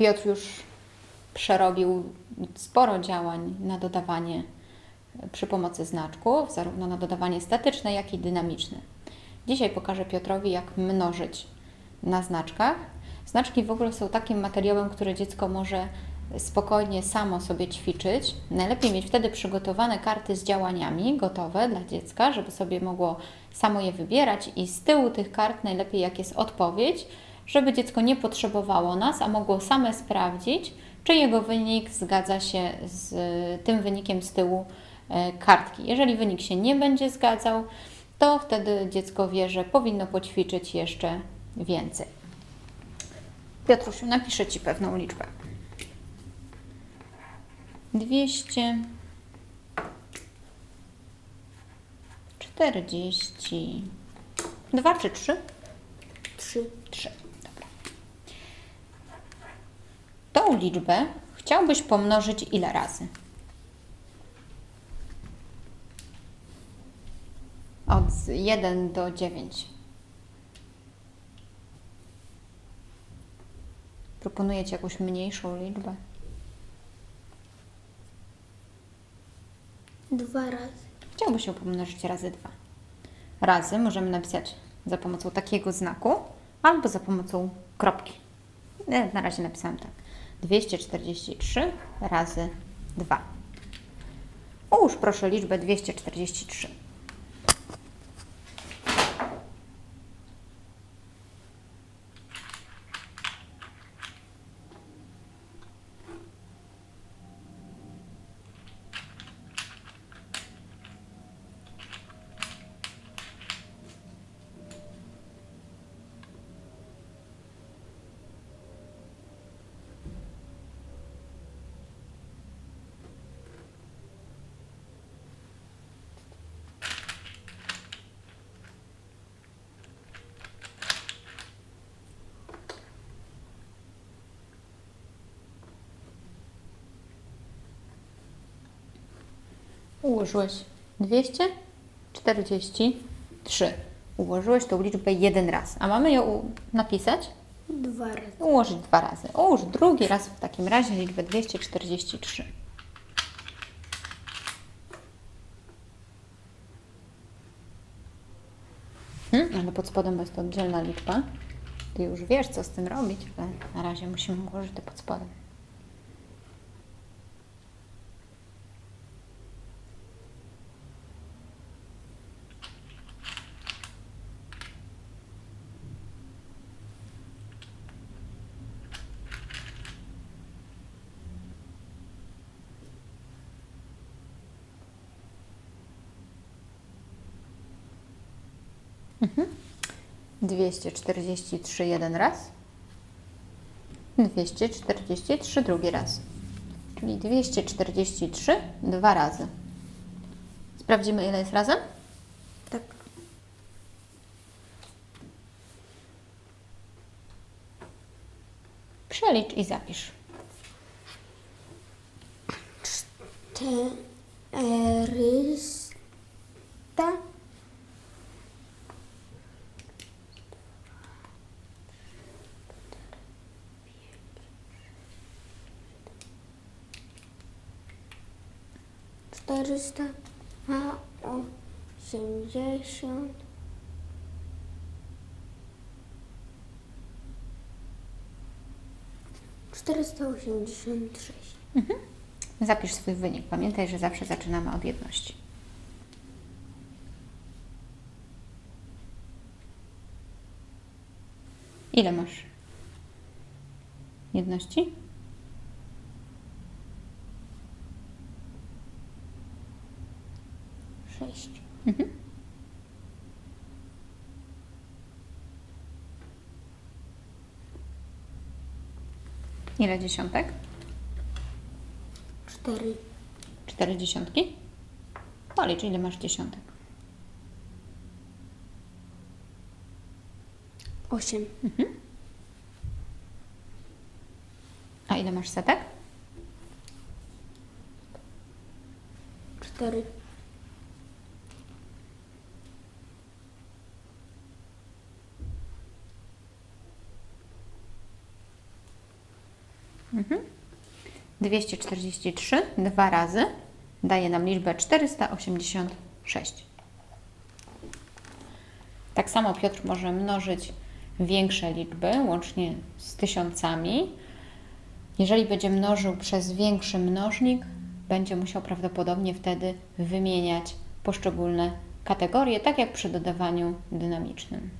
Piotr już przerobił sporo działań na dodawanie przy pomocy znaczków, zarówno na dodawanie statyczne, jak i dynamiczne. Dzisiaj pokażę Piotrowi, jak mnożyć na znaczkach. Znaczki w ogóle są takim materiałem, które dziecko może spokojnie samo sobie ćwiczyć. Najlepiej mieć wtedy przygotowane karty z działaniami gotowe dla dziecka, żeby sobie mogło samo je wybierać i z tyłu tych kart najlepiej jak jest odpowiedź, żeby dziecko nie potrzebowało nas, a mogło same sprawdzić, czy jego wynik zgadza się z tym wynikiem z tyłu e, kartki. Jeżeli wynik się nie będzie zgadzał, to wtedy dziecko wie, że powinno poćwiczyć jeszcze więcej. Piotrusiu, napiszę Ci pewną liczbę. 200 40 2 czy 3? Trzy. 3. Tą liczbę chciałbyś pomnożyć ile razy? Od 1 do 9. Proponuję Ci jakąś mniejszą liczbę. Dwa razy. Chciałbyś ją pomnożyć razy 2. Razy możemy napisać za pomocą takiego znaku albo za pomocą kropki. Nie, Na razie napisałam tak. 243 razy 2. Ułóż proszę liczbę 243. Ułożyłeś 243. Ułożyłeś tą liczbę jeden raz. A mamy ją napisać? Dwa razy. Ułożyć dwa razy. Ułóż drugi raz w takim razie liczbę 243. Hmm, ale pod spodem bo jest to oddzielna liczba. Ty już wiesz, co z tym robić, ale na razie musimy ułożyć to pod spodem. 243 jeden raz, 243 drugi raz, czyli 243 dwa razy. Sprawdzimy, ile jest razem? Tak. Przelicz i zapisz. Cztery. 400 a 80 486. Mhm. Zapisz swój wynik. Pamiętaj, że zawsze zaczynamy od jedności. Ile masz jedności? Ile dziesiątek? Cztery. Cztery dziesiątki? Policz, ile masz dziesiątek. Osiem. A ile masz setek? Cztery. 243 dwa razy daje nam liczbę 486. Tak samo Piotr może mnożyć większe liczby, łącznie z tysiącami. Jeżeli będzie mnożył przez większy mnożnik, będzie musiał prawdopodobnie wtedy wymieniać poszczególne kategorie, tak jak przy dodawaniu dynamicznym.